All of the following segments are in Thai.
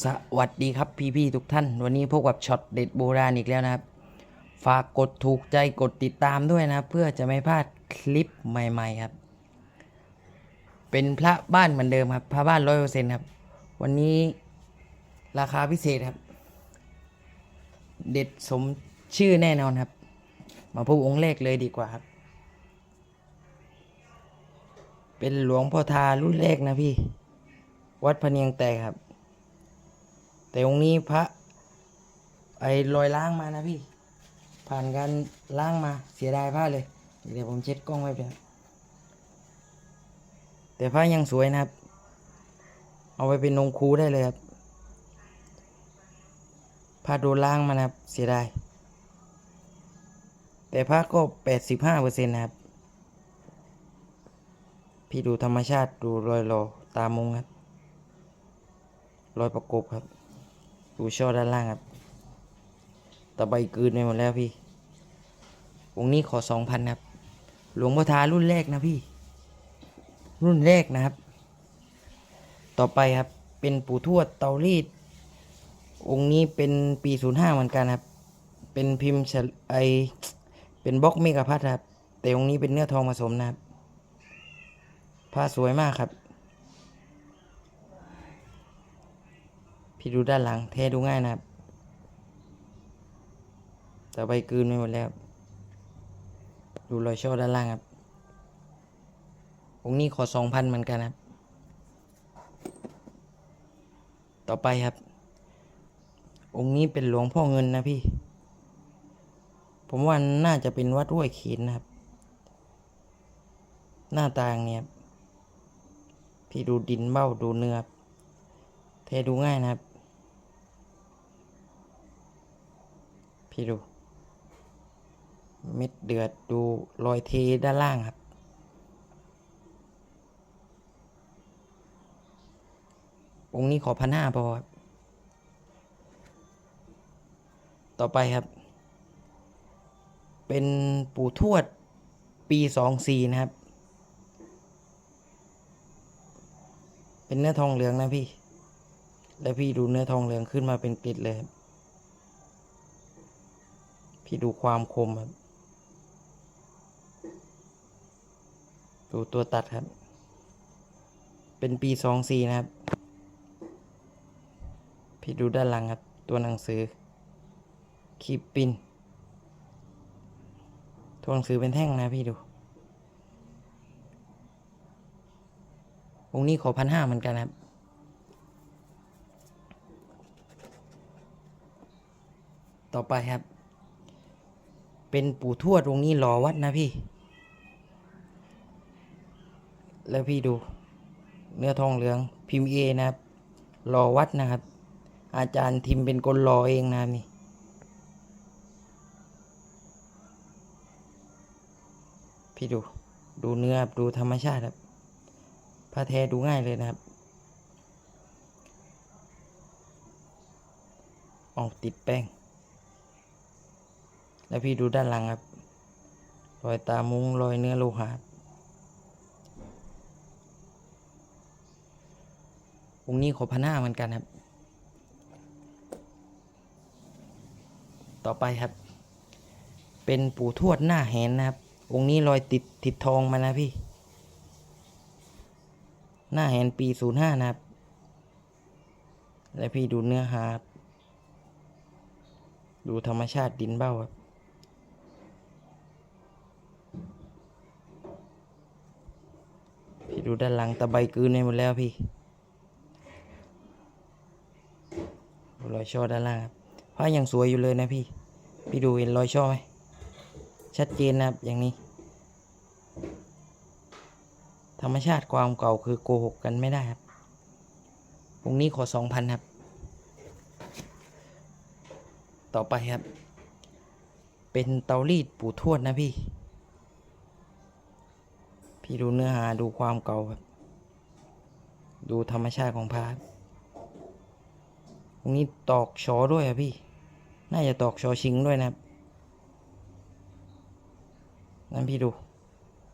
สวัสดีครับพี่ๆทุกท่าน วันนี้พบกับช็อตเด็ดโบราณอีกแล้วนะครับ ฝากกดถูกใจกดติดตามด้วยนะ เพื่อจะไม่พลาดคลิปใหม่ ๆครับ เป็นพระบ้านเหมือนเดิมครับ พระบ้านร้อยเปอร์เซ็นต์ครับ วันนี้ราคาพิเศษครับ เด็ดสมชื่อแน่นอนครับ มาพบองค์แรกเลยดีกว่าครับ เป็นหลวงพ่อทารุ่นแรกนะพี่ วัดพเนียงแตกครับ แต่องค์นี้พระไอ้รอยล้างมานะพี่ ผ่านการล้างมาเสียดายผ้าเลย เดี๋ยวผมเช็ดกล้องไว้เป็นแต่ผ้ายังสวยนะครับ เอาไปเป็นนงคูได้เลยครับผ้าโดนล้างมานะครับเสียดายแต่ผ้าก็แปดสิบห้าเปอร์เซ็นต์นะครับพี่ดูธรรมชาติดูรอยรอตามมงครับ รอยประกบครับ ดูช่อด้านล่างครับตะไบกืนไปหมดแล้วพี่องค์นี้ขอสองพันครับ หลวงพ่อทารุ่นแรกนะพี่ รุ่นแรกนะครับ ต่อไปครับ เป็นปู่ทวดเตารีด องค์นี้เป็นปีศูนย์ห้าเหมือนกันครับ เป็นพิมพ์ไอเป็นบล็อกเมกะพัทครับ แต่องค์นี้เป็นเนื้อทองผสมนะครับผ้าสวยมากครับ พี่ดูด้านหลังเทดูง่ายนะครับแต่ใบกืนไปหมดแล้ว ดูรอยช่อด้านล่างครับองนี้ขอสองพันเหมือนกันครับ ต่อไปครับ องค์นี้เป็นหลวงพ่อเงินนะพี่ ผมว่าน่าจะเป็นวัดห้วยเขีนนะครับ หน้าตาอย่างเนี้ยพี่ดูดินเบ้าดูเนื้อเทดูง่ายนะครับ พี่ดู เม็ดเดือดดูรอยเทด้านล่างครับ องค์นี้ขอพันห้าพอครับ ต่อไปครับ เป็นปู่ทวดปีสองสี่นะครับ เป็นเนื้อทองเหลืองนะพี่ แล้วพี่ดูเนื้อทองเหลืองขึ้นมาเป็นกริดเลยครับ พี่ดูความคมครับ ดูตัวตัดครับ เป็นปีสองสี่นะครับ พี่ดูด้านหลังครับ ตัวหนังสือ คีบปินตัวหนังสือเป็นแท่งนะพี่ดูองนี้ขอพันห้าเหมือนกันครับ ต่อไปครับ เป็นปู่ทวดองค์นี้หล่อวัดนะพี่ แล้วพี่ดู เนื้อทองเหลืองพิมพ์เอนะครับหล่อวัดนะครับ อาจารย์ทิมเป็นคนหล่อเองนะนี่พี่ดูดูเนื้อดูธรรมชาติครับผ้าแท้ดูง่ายเลยนะครับออกติดแป้ง แล้วพี่ดูด้านหลังครับ รอยตามุ้งรอยเนื้อโลหะองค์นี้ขอพันห้าเหมือนกันครับ ต่อไปครับ เป็นปู่ทวดหน้าแหนนะครับ องค์นี้รอยติดติดทองมานะพี่ หน้าแหนปีศูนย์ห้านะครับ และพี่ดูเนื้อหารับดูธรรมชาติดินเบ้าครับ ดูด้านหลังตะไบกืนในหมดแล้วพี่รอยช่อด้านล่างครับผ้ายังสวยอยู่เลยนะพี่ พี่ดูเห็นรอยช่อไหมชัดเจนนะครับอย่างนี้ ธรรมชาติความเก่าคือโกหกกันไม่ได้ครับองค์นี้ขอสองพันครับ ต่อไปครับ เป็นเตารีดปู่ทวดนะพี่ พี่ดูเนื้อหาดูความเก่าครับ ดูธรรมชาติของพระตรงนี้ตอกชอด้วยอะพี่ น่าจะตอกชอชิงด้วยนะครับ นั่นพี่ดู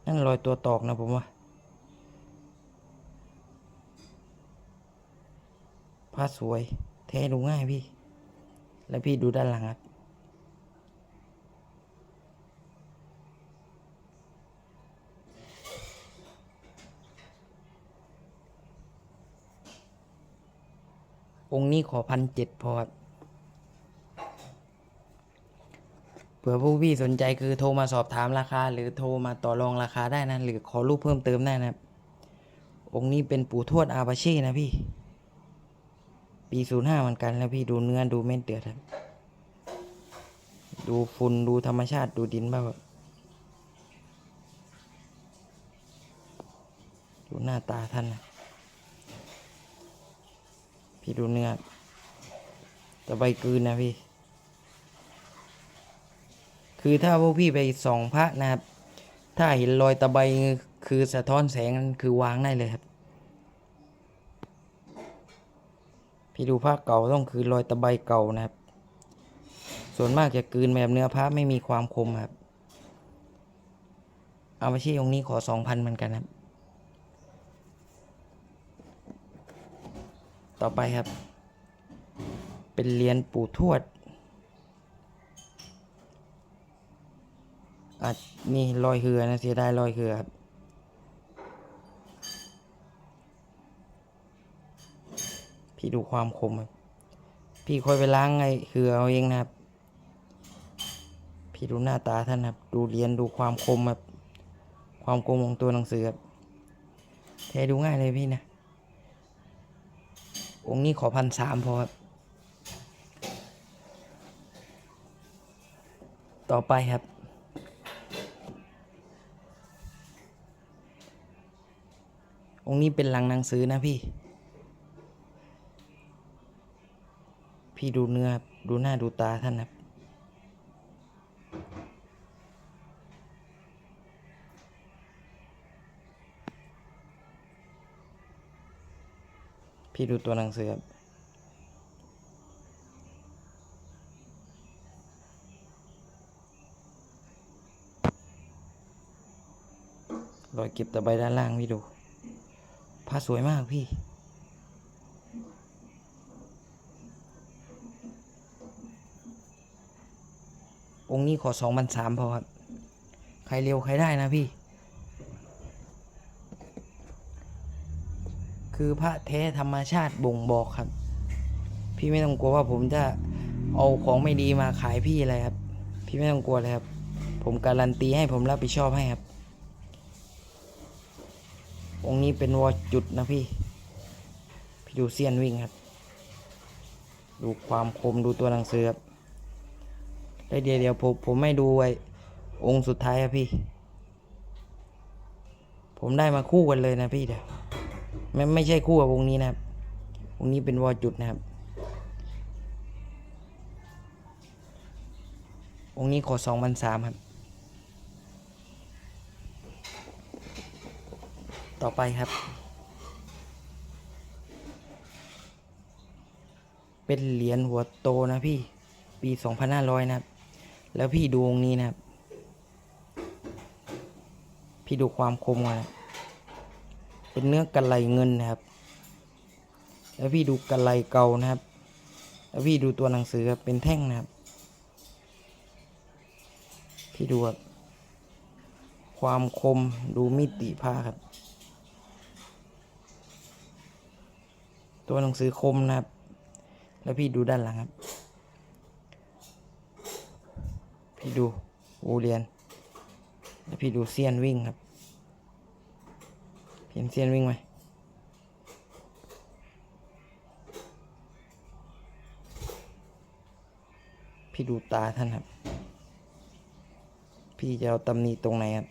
นั่นรอยตัวตอกนะผมว่าผ้าสวย แท้ดูง่ายพี่ แล้วพี่ดูด้านหลังครับ องค์นี้ขอพันเจ็ดพอครับเผื่อผู้พี่สนใจคือโทรมาสอบถามราคา หรือโทรมาต่อรองราคาได้นะหรือขอรูปเพิ่มเติมได้นะครับ องค์นี้เป็นปู่ทวดอาบาเช่นะพี่ ปีศูนย์ห้าเหมือนกันแล้วพี่ดูเนื้อดูเม็ดเดือดครับ ดูฝุ่นดูธรรมชาติดูดินบ้างดูหน้าตาท่านนะ พี่ดูเนื้อตะใบกืนนะพี่ คือถ้าพวกพี่ไปส่องพระนะครับ ถ้าเห็นรอยตะไบคือสะท้อนแสงนั่นคือวางได้เลยครับ พี่ดูพระเก่าต้องคือรอยตะไบเก่านะครับ ส่วนมากจะกืนแบบเนื้อพระไม่มีความคมครับ เอามาชี้องนี้ขอสองพันเหมือนกันครับ ต่อไปครับ เป็นเหรียญปู่ทวดอาจมีรอยเหือนะเสียดายรอยเหือครับพี่ดูความคมครับพี่ค่อยไปล้างไอ้เหือเอาเองนะครับ พี่ดูหน้าตาท่านครับ ดูเรียญดูความคมครับความคมของตัวหนังสือครับแท้ดูง่ายเลยพี่นะ องค์นี้ขอพันสามพอครับ ต่อไปครับ องค์นี้เป็นหลังหนังสือนะพี่ พี่ดูเนื้อดูหน้าดูตาท่านครับ พี่ดูตัวหนังสือครับรอยเก็บตะไบด้านล่างพี่ดูผ้าสวยมากพี่ องค์นี้ขอสองพันสามพอครับ ใครเร็วใครได้นะพี่ คือพระแท้ธรรมชาติบ่งบอกครับ พี่ไม่ต้องกลัวว่าผมจะเอาของไม่ดีมาขายพี่อะไรครับ พี่ไม่ต้องกลัวเลยครับ ผมการันตีให้ผมรับผิดชอบให้ครับ องค์นี้เป็นวอจุดนะพี่ พี่ดูเซียนวิ่งครับ ดูความคมดูตัวหนังสือครับได้วเดี๋ยวเดี๋ยวผมผมไม่ดูไอ้องค์สุดท้ายครับพี่ ผมได้มาคู่กันเลยนะพี่เดี๋ยว ไม่ไม่ใช่คู่กับองนี้นะครับองนี้เป็นวอจุดนะครับองนี้ขอสองพันสามครับ ต่อไปครับ เป็นเหรียญหัวโตนะพี่ ปีสองพันห้าร้อยนะครับ แล้วพี่ดูองนี้นะครับ พี่ดูความคมก่อนนะ เป็นเนื้อกระไหลเงินนะครับ แล้วพี่ดูกระไหลเก่านะครับ แล้วพี่ดูตัวหนังสือครับเป็นแท่งนะครับ พี่ดูครับความคมดูมิติผ้าครับ ตัวหนังสือคมนะครับ แล้วพี่ดูด้านหลังครับ พี่ดูอูเรียน แล้วพี่ดูเซียนวิ่งครับ ห็นเซียนวิ่งไหมพี่ดูตาท่านครับ พี่จะเอาตำหนิตรงไหนครับ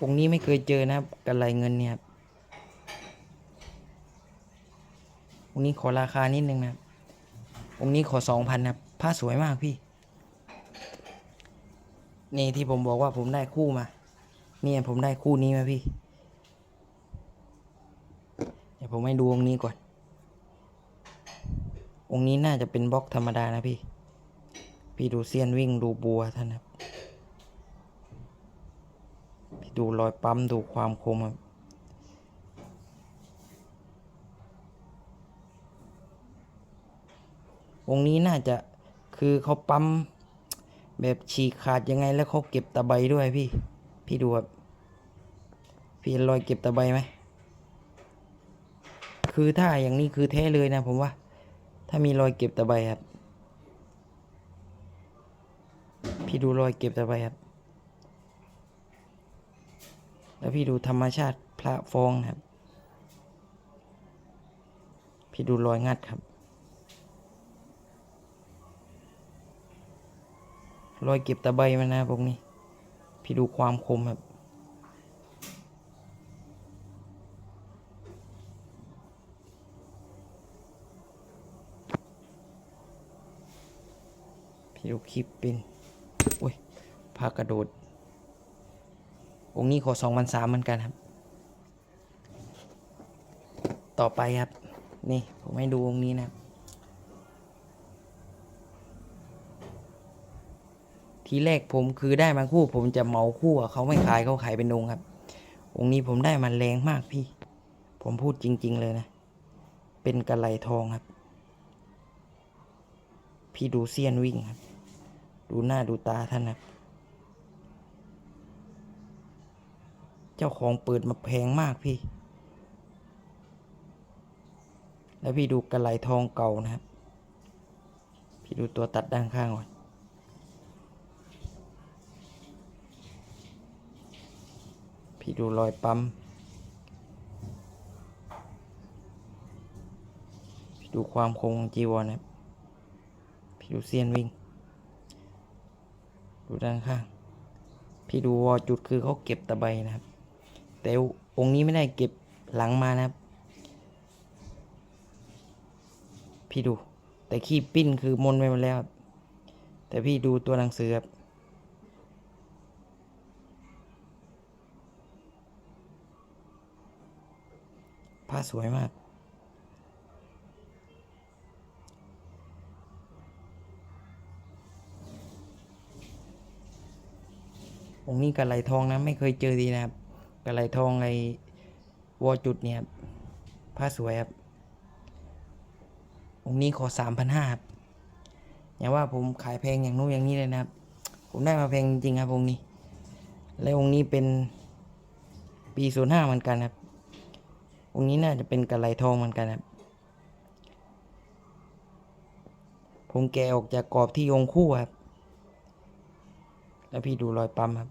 องนี้ไม่เคยเจอนะครับกระไรเงินเนี่ยครับ องค์นี้ขอราคานิดนึงนะครับองค์นี้ขอสองพันนะครับผ้าสวยมากพี่ นี่ที่ผมบอกว่าผมได้คู่มา เนี่ยผมได้คู่นี้มาพี่ เดี๋ยวผมให้ดูองค์นี้ก่อน องค์นี้น่าจะเป็นบล็อกธรรมดานะพี่ พี่ดูเซียนวิ่งดูบัวท่านครับ พี่ดูรอยปั๊มดูความคมครับ องค์นี้น่าจะคือเขาปั๊มแบบฉีกขาดยังไงแล้วเขาเก็บตะไบด้วยพี่ พี่ดูครับพี่เห็นรอยเก็บตะไบไหมคือถ้าอย่างนี้คือแท้เลยนะผมว่า ถ้ามีรอยเก็บตะไบครับ พี่ดูรอยเก็บตะไบครับ แล้วพี่ดูธรรมชาติพระฟองครับ พี่ดูรอยงัดครับ รอยเก็บตะไบมันนะพวกนี้ พี่ดูความคมครับพี่ดูคลิปเป็นโอ้ยพากระโดด องค์นี้ขอสองพันสามเหมือนกันครับ ต่อไปครับ นี่ ผมให้ดูองค์นี้นะครับ ทีแรกผมคือได้มาคู่ ผมจะเมาคู่อะเขาไม่ขายเขาขายเป็นองค์ครับ องค์นี้ผมได้มาแรงมากพี่ ผมพูดจริง ๆ เลยนะ เป็นกระไหลทองครับ พี่ดูเซียนวิ่งครับ ดูหน้าดูตาท่านครับเจ้าของเปิดมาแพงมากพี่ แล้วพี่ดูกระไหลทองเก่านะครับ พี่ดูตัวตัดด้านข้างก่อน พี่ดูรอยปั๊ม พี่ดูความคงของจีวรนะครับ พี่ดูเซียนวิ่ง ดูด้านข้าง พี่ดูวอจุดคือเขาเก็บตะไบนะครับ แต่องค์นี้ไม่ได้เก็บหลังมานะครับ พี่ดู แต่ขี้ปิ้นคือมนไปหมดแล้ว แต่พี่ดูตัวหนังสือครับาสวยมาก องค์นี้กระไหลทองนะไม่เคยเจอดีนะครับกระไหลทองไอวอจุดเนี่ยครับผ้าสวยครับ องค์นี้ขอสามพันห้าครับอย่าว่าผมขายแพงอย่างนู้นอย่างนี้เลยนะครับ ผมได้มาแพงจริงครับองค์นี้ และองค์นี้เป็นปีศูนย์ห้าเหมือนกันครับ องค์นี้น่าจะเป็นกระไรทองเหมือนกันครับ ผมแกะออกจากกรอบที่องคู่ครับ แล้วพี่ดูรอยปั๊มครับ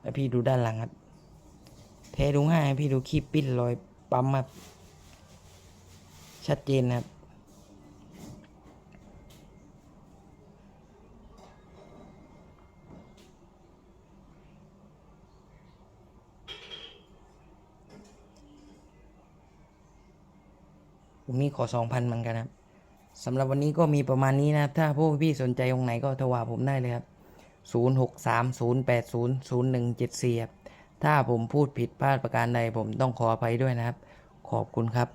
แล้วพี่ดูด้านหลังครับ เทดูง่ายพี่ดูขี้ปิ้นรอยปั๊มครับ ชัดเจนครับ ผมมีขอสองพันเหมือนกันครับสำหรับวันนี้ก็มีประมาณนี้นะครับถ้าพวกพี่สนใจองไหนก็โทรหาผมได้เลยครับ 0 6 3 0 8 0 0 1 7 4 ครับ ถ้าผมพูดผิดพลาดประการใดผมต้องขออภัยด้วยนะครับ ขอบคุณครับ